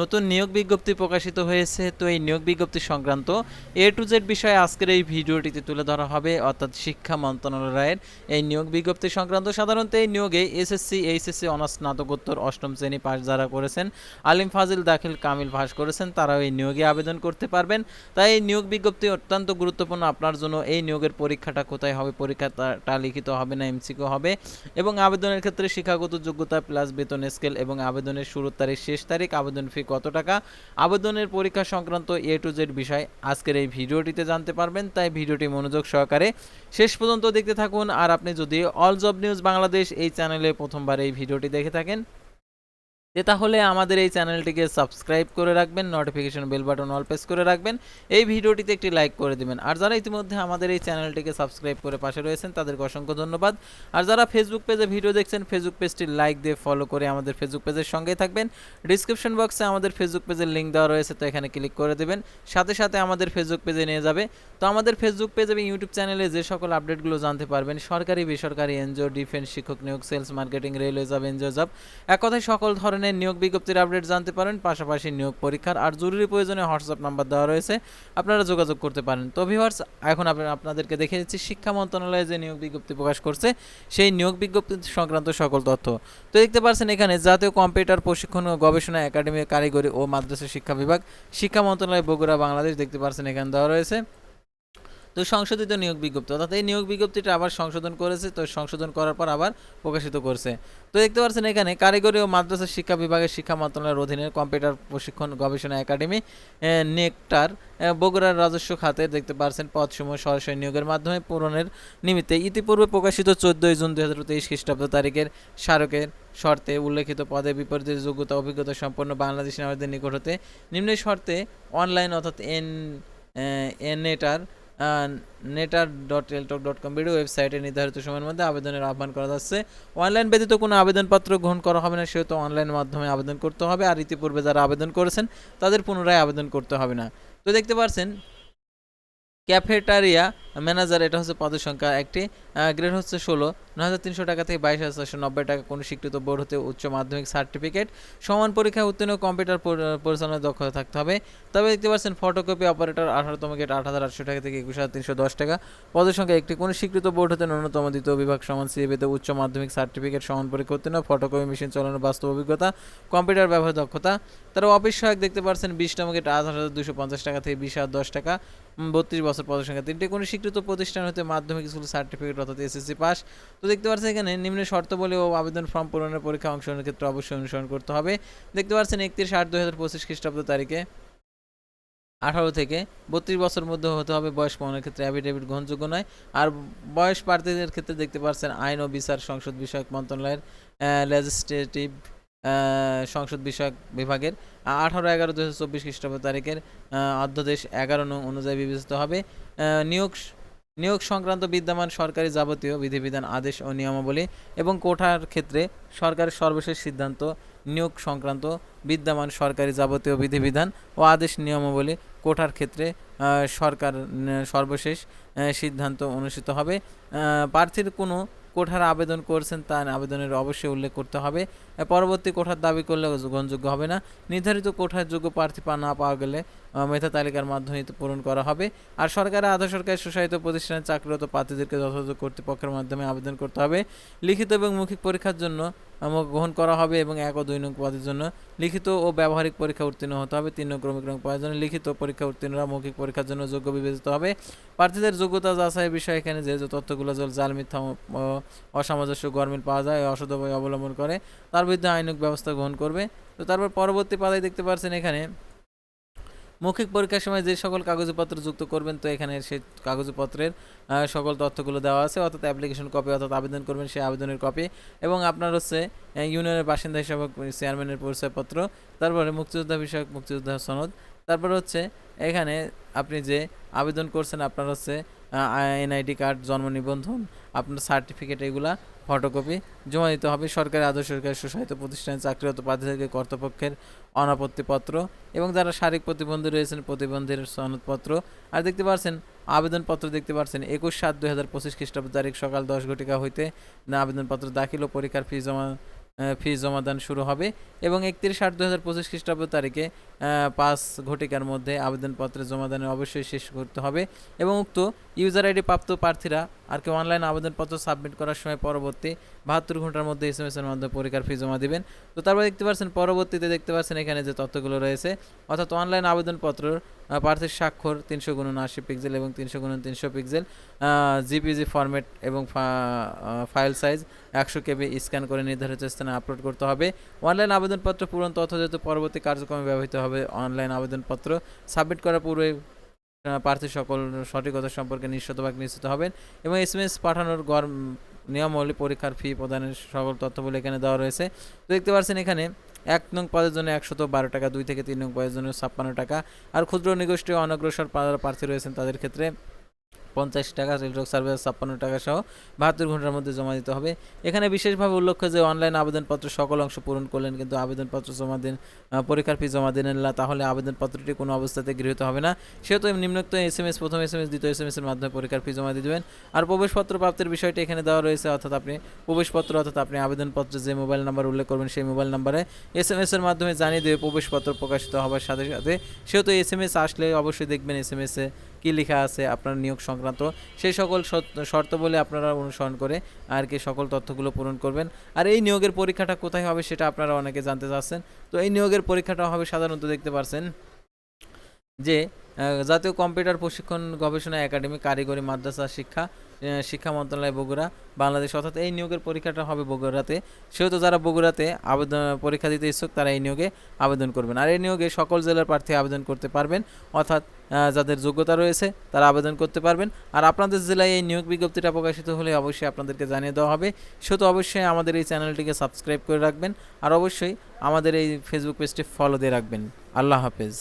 নতুন নিয়োগ বিজ্ঞপ্তি প্রকাশিত হয়েছে, তো এই নিয়োগ বিজ্ঞপ্তি সংক্রান্ত এ টু জেড বিষয়ে আজকের এই ভিডিওটিতে তুলে ধরা হবে। অর্থাৎ শিক্ষা মন্ত্রণালয়ের এই নিয়োগ বিজ্ঞপ্তি সংক্রান্ত। সাধারণত এই নিয়োগে এসএসসি এইচএসসি অনার্স স্নাতকোত্তর অষ্টম শ্রেণি পাশ যারা করেছেন, আলিম ফাজিল দাখিল কামিল ভাস করেছেন, তারাও এই নিয়োগে আবেদন করতে পারবেন। তাই এই নিয়োগ বিজ্ঞপ্তি অত্যন্ত গুরুত্বপূর্ণ। আপনার জন্য এই নিয়োগের পরীক্ষাটা কোথায় হবে, পরীক্ষাটা লিখিত হবে না এমসিকিউ হবে। এবং আবেদনের ক্ষেত্রে শিক্ষাগত যোগ্যতা প্লাস বেতন স্কেল এবং আবেদনের শুরুর তারিখ, শেষ তারিখ, আবেদন ফি কত টাকা? আবেদনের পরীক্ষা সংক্রান্ত এ টু জেড বিষয় আজকের এই ভিডিওটিতে জানতে পারবেন, তাই ভিডিওটি মনোযোগ সহকারে শেষ পর্যন্ত দেখতে থাকুন। আর আপনি যদি অল জব নিউজ বাংলাদেশ এই চ্যানেলে প্রথমবার এই ভিডিওটি দেখে থাকেন যে তাহলে আমাদের এই চ্যানেলটিকে সাবস্ক্রাইব করে রাখবেন notification bell button all press করে রাখবেন, এই ভিডিওটিতে একটি লাইক করে দিবেন। আর যারা ইতিমধ্যে আমাদের এই চ্যানেলটিকে সাবস্ক্রাইব করে পাশে রয়েছেন, তাদেরকে অসংখ্য ধন্যবাদ। আর যারা ফেসবুক পেজে ভিডিও দেখছেন ফেসবুক পেজটি লাইক দিয়ে ফলো করে আমাদের ফেসবুক পেজের সঙ্গেই থাকবেন। ডিসক্রিপশন বক্সে আমাদের ফেসবুক পেজের লিঙ্ক দেওয়া রয়েছে, তো এখানে ক্লিক করে দেবেন। সাথে সাথে আমাদের ফেসবুক পেজে নিয়ে যাবে। তো আমাদের ফেসবুক পেজ এবং ইউটিউব চ্যানেলে যে সকল আপডেটগুলো জানতে পারবেন, সরকারি, বেসরকারি, এনজিও ডিফেন্স শিক্ষক নিয়োগ sales marketing railway job NGO job এক কথায় সকল ধরনের নিয়োগ বিজ্ঞপ্তির আপডেট জানতে পারেন, পাশাপাশি নিয়োগ পরীক্ষার আর জরুরি প্রয়োজনে হোয়াটসঅ্যাপ নাম্বার দেওয়া রয়েছে। আপনারা যোগাযোগ করতে পারেন। তো ভিউয়ার্স, এখন আপনি- আপনাদেরকে দেখে দিচ্ছি শিক্ষা মন্ত্রণালয়ে যে নিয়োগ বিজ্ঞপ্তি প্রকাশ করছে, সেই নিয়োগ বিজ্ঞপ্তি সংক্রান্ত সকল তথ্য। তো দেখতে পাচ্ছেন এখানে জাতীয় কম্পিউটার প্রশিক্ষণ ও গবেষণা একাডেমি কারিগরি ও মাদ্রাসা শিক্ষা বিভাগ, শিক্ষা মন্ত্রণালয়, বগুড়া, বাংলাদেশ, দেখতে পাচ্ছেন এখানে দেওয়া রয়েছে। তো সংশোধিত নিয়োগ বিজ্ঞপ্তি, অর্থাৎ এই নিয়োগ বিজ্ঞপ্তিটা আবার সংশোধন করেছে, তো সংশোধন করার পর আবার প্রকাশিত করছে। তো দেখতে পাচ্ছেন এখানে কারিগরি ও মাদ্রাসা শিক্ষা বিভাগের শিক্ষা মন্ত্রণালয়ের অধীনে কম্পিউটার প্রশিক্ষণ গবেষণা একাডেমি নেকটার বগুড়ার রাজস্ব খাতে দেখতে পাচ্ছেন পদসমূহ সরাসরি নিয়োগের মাধ্যমে পূরণের নিমিত্তে ইতিপূর্বে প্রকাশিত চোদ্দই জুন দুই হাজার তেইশ খ্রিস্টাব্দ তারিখের স্মারকের শর্তে উল্লেখিত পদে বিপরীতে যোগ্যতা, অভিজ্ঞতা সম্পন্ন বাংলাদেশি নাগরিকদের নিকট হতে নিম্ন শর্তে অনলাইন অর্থাৎ এন এনএটার নেটার dot Teletalk dot com video ওয়েবসাইটে নির্ধারিত সময়ের মধ্যে আবেদনের আহ্বান করা যাচ্ছে। অনলাইন ব্যতীত কোনো আবেদনপত্র গ্রহণ করা হবে না, সেহেতু অনলাইন মাধ্যমে আবেদন করতে হবে। আর ইতিপূর্বে যারা আবেদন করেছেন, তাদের পুনরায় আবেদন করতে হবে না। তো দেখতে পাচ্ছেন ক্যাফেটারিয়া ম্যানেজার, এটা হচ্ছে পদের সংখ্যা একটি। গ্রেড হচ্ছে ষোলো, নয় হাজার তিনশো টাকা থেকে বাইশ হাজার চারশো নব্বই টাকা কোনো স্বীকৃত বোর্ড হতে উচ্চ মাধ্যমিক সার্টিফিকেট। সমান পরীক্ষায় উত্তীর্ণ কম্পিউটার পরি- পরিচালনায় দক্ষতা থাকতে হবে। তবে দেখতে পাচ্ছেন ফটোকপি অপারেটর আঠারোতম গেট আট হাজার আটশো টাকা থেকে একুশ হাজার তিনশো দশ টাকা। পদের সংখ্যা একটি, কোনো স্বীকৃত বোর্ড হতে ন্যূনতম দ্বিতীয় বিভাগ সমান সিএবিতে উচ্চ মাধ্যমিক সার্টিফিকেট, সমান পরীক্ষা উত্তীর্ণ, ফটোকপি মেশিন চালানোর বাস্তব অভিজ্ঞতা, কম্পিউটার ব্যবহার দক্ষতা। তারা অফিস সহায়ক দেখতে পাচ্ছেন, বিশতম গেট আট হাজার দুশো পঞ্চাশ টাকা থেকে বিশ হাজার দশ টাকা। বত্রিশ বছর পদের সংখ্যা তিনটি, কোনো স্বীকৃত প্রতিষ্ঠান হতে মাধ্যমিক স্কুল সার্টিফিকেট অর্থাৎ এসএসসি পাস তো দেখতে পাচ্ছেন এখানে নিম্ন শর্তাবলী ও আবেদন ফর্ম পূরণের পরীক্ষা অংশগ্রহণের ক্ষেত্রে অবশ্যই অনুসরণ করতে হবে। দেখতে পাচ্ছেন একত্রিশ আট দুই হাজার পঁচিশ খ্রিস্টাব্দ তারিখে আঠারো থেকে বত্রিশ বছর মধ্যে হতে হবে, বয়স প্রমাণের ক্ষেত্রে অ্যাফিডেভিট গ্রহণযোগ্য নয়। আর বয়স প্রার্থীদের ক্ষেত্রে দেখতে পাচ্ছেন আইন ও বিচার সংসদ বিষয়ক মন্ত্রণালয়ের লেজিসলেটিভ সংসদ বিষয়ক বিভাগের। আঠারো এগারো দু হাজার চব্বিশ খ্রিস্টাব্দ তারিখের অধ্যাদেশ এগারো অনুযায়ী বিবেচিত হবে। নিয়োগ নিয়োগ সংক্রান্ত বিদ্যমান সরকারি যাবতীয় বিধিবিধান আদেশ ও নিয়মাবলী এবং কোঠার ক্ষেত্রে সরকারের সর্বশেষ সিদ্ধান্ত, নিয়োগ সংক্রান্ত বিদ্যমান সরকারি যাবতীয় বিধিবিধান ও আদেশ নিয়মাবলী কোঠার ক্ষেত্রে সরকার সর্বশেষ সিদ্ধান্ত অনুষ্ঠিত হবে। প্রার্থীর কোনো কোঠার আবেদন করছেন তা আবেদনের অবশ্যই উল্লেখ করতে হবে। পরবর্তী কোঠার দাবি করলে গ্রহণযোগ্য হবে না। নির্ধারিত কোঠার যোগ্য প্রার্থী পা না পাওয়া গেলে মেধা তালিকার মাধ্যমে পূরণ করা হবে। আর সরকারের আধা সরকারি স্বশাসিত প্রতিষ্ঠানে চাকরিরত প্রার্থীদেরকে যথাযথ কর্তৃপক্ষের মাধ্যমে আবেদন করতে হবে। লিখিত এবং মৌখিক পরীক্ষার জন্য গ্রহণ করা হবে এবং এক ও দুই নং পদের জন্য লিখিত ও ব্যবহারিক পরীক্ষা উত্তীর্ণ হতে হবে। তিন নং ক্রমিক রং পদের জন্য লিখিত পরীক্ষা উত্তীর্ণরা মৌখিক পরীক্ষার জন্য যোগ্য বিবেচিত হবে। প্রার্থীদের যোগ্যতা যাচাইয়ের বিষয়ে এখানে যে তথ্যগুলো জল জাল, মিথ্যা অসামঞ্জস্য গরমিল পাওয়া যায় অসদ অবলম্বন করে। তার বিরুদ্ধে আইনক ব্যবস্থা গ্রহণ করবে। তো তারপর পরবর্তী পাতায় দেখতে পাচ্ছেন এখানে মৌখিক পরীক্ষার সময় যে সকল কাগজপত্র যুক্ত করবেন, তো এখানে সেই কাগজপত্রের সকল তথ্যগুলো দেওয়া আছে। অর্থাৎ অ্যাপ্লিকেশন কপি অর্থাৎ আবেদন করবেন সেই আবেদনের কপি এবং আপনার হচ্ছে ইউনিয়নের বাসিন্দা হিসাবে চেয়ারম্যানের পরিচয়পত্র। তারপরে মুক্তিযোদ্ধা বিষয়ক, মুক্তিযোদ্ধা সনদ। তারপর হচ্ছে, এখানে আপনি যে আবেদন করছেন, আপনার হচ্ছে এনআইডি কার্ড, জন্ম নিবন্ধন, আপনার সার্টিফিকেট, এগুলা ফটোকপি জমা দিতে হবে। সরকারি আদর্শ সরকারি সুশাসিত প্রতিষ্ঠানে চাকরিরত প্রার্থীদেরকে কর্তৃপক্ষের অনাপত্তিপত্র এবং যারা শারীরিক প্রতিবন্ধী রয়েছেন, প্রতিবন্ধীর সনদপত্র। আর দেখতে পাচ্ছেন আবেদনপত্র দেখতে পাচ্ছেন একুশ সাত দুই হাজার পঁচিশ খ্রিস্টাব্দ তারিখ সকাল দশ ঘটিকা হইতে আবেদনপত্র দাখিল ও পরীক্ষার ফি জমা ফি জমাদান শুরু হবে এবং একত্রিশ আট দু হাজার পঁচিশ খ্রিস্টাব্দ তারিখে পাঁচ ঘটিকার মধ্যে আবেদনপত্রে জমাদানের অবশ্যই শেষ করতে হবে এবং উক্ত ইউজার আইডি প্রাপ্ত প্রার্থীরা আর কেউ অনলাইন আবেদনপত্র সাবমিট করার সময় পরবর্তী বাহাত্তর ঘণ্টার মধ্যে এস এম এস এর মাধ্যমে পরীক্ষার ফি জমা দিবেন। তো তারপর দেখতে পাচ্ছেন, পরবর্তীতে দেখতে পাচ্ছেন এখানে যে তথ্যগুলো রয়েছে, অর্থাৎ অনলাইন আবেদনপত্র প্রার্থীর স্বাক্ষর তিনশো গুণন আশি পিক্সেল এবং তিনশো গুণন তিনশো পিক্সেল জিপিজি ফরম্যাট এবং ফাইল সাইজ একশো কেবি স্ক্যান করে নির্ধারিত স্থানে আপলোড করতে হবে। অনলাইন আবেদনপত্র পূরণ তথ্য যেহেতু পরবর্তী কার্যক্রমে ব্যবহৃত হবে, অনলাইন আবেদনপত্র সাবমিট করার পূর্বে প্রার্থী সকল সঠিকতা সম্পর্কে নিশ্চিতভাগ নিশ্চিত হবেন এবং এস এম এস পাঠানোর গড় নিয়মাবলী পরীক্ষার ফি প্রদানের সকল তথ্যগুলো এখানে দেওয়া রয়েছে। তো দেখতে পাচ্ছেন এখানে এক নং পদের জন্য একশত বারো টাকা, দুই থেকে তিন নং পদের জন্য ছাপ্পান্ন টাকা। আর ক্ষুদ্র নিগোষ্ঠী অনগ্রসর প্রার্থী রয়েছেন তাদের ক্ষেত্রে পঞ্চাশ টাকা রেলটক সার্ভিস ছাপ্পান্ন টাকা সহ বাহাত্তর ঘণ্টার মধ্যে জমা দিতে হবে। এখানে বিশেষভাবে উল্লেখ্য যে অনলাইন আবেদনপত্র সকল অংশ পূরণ করলেন, কিন্তু আবেদনপত্র জমা দিন পরীক্ষার ফি জমা দিলেন না, তাহলে আবেদনপত্রটি কোনো অবস্থাতে গৃহীত হবে না। সেহেতু নিম্নোক্ত এস এম এস প্রথম এস এম এস দ্বিতীয় এস এম এস এর মাধ্যমে পরীক্ষার ফি জমা দিয়ে দেবেন। আর প্রবেশপত্র প্রাপ্তির বিষয়টি এখানে দেওয়া রয়েছে, অর্থাৎ আপনি প্রবেশপত্র, অর্থাৎ আপনি আবেদনপত্র যে মোবাইল নাম্বার উল্লেখ করবেন, সেই মোবাইল নাম্বারে এস এম এস এর মাধ্যমে জানিয়ে দেবে প্রবেশপত্র প্রকাশিত হওয়ার সাথে সাথে, সেহেতু এস এম এস আসলে অবশ্যই দেখবেন এস এম এস কী লেখা আছে, আপনার নিয়োগ সংক্রান্ত, সেই সকল শর্ত- বলে আপনারা অনুসরণ করে আর কি সকল তথ্যগুলো পূরণ করবেন। আর এই নিয়োগের পরীক্ষাটা কোথায় হবে সেটা আপনারা অনেকে জানতে চাচ্ছেন। তো এই নিয়োগের পরীক্ষাটা হবে সাধারণত দেখতে পারছেন যে জাতীয় কম্পিউটার প্রশিক্ষণ গবেষণা একাডেমি, কারিগরি, মাদ্রাসা, শিক্ষা শিক্ষা মন্ত্রণালয় বগুড়া, বাংলাদেশ, অর্থাৎ এই নিয়োগের পরীক্ষাটা হবে বগুড়াতে। সেহেতু যারা বগুড়াতে আবেদন, পরীক্ষা দিতে ইচ্ছুক, তারা এই নিয়োগে আবেদন করবেন। আর এই নিয়োগে সকল জেলার প্রার্থী আবেদন করতে পারবেন, অর্থাৎ যাদের যোগ্যতা রয়েছে, তারা আবেদন করতে পারবেন। আর আপনাদের জেলায় এই নিয়োগ বিজ্ঞপ্তিটা প্রকাশিত হলে অবশ্যই আপনাদেরকে জানিয়ে দেওয়া হবে। সেহেতু অবশ্যই আমাদের এই চ্যানেলটিকে সাবস্ক্রাইব করে রাখবেন। আর অবশ্যই আমাদের এই ফেসবুক পেজটি ফলো দিয়ে রাখবেন। আল্লাহ হাফেজ।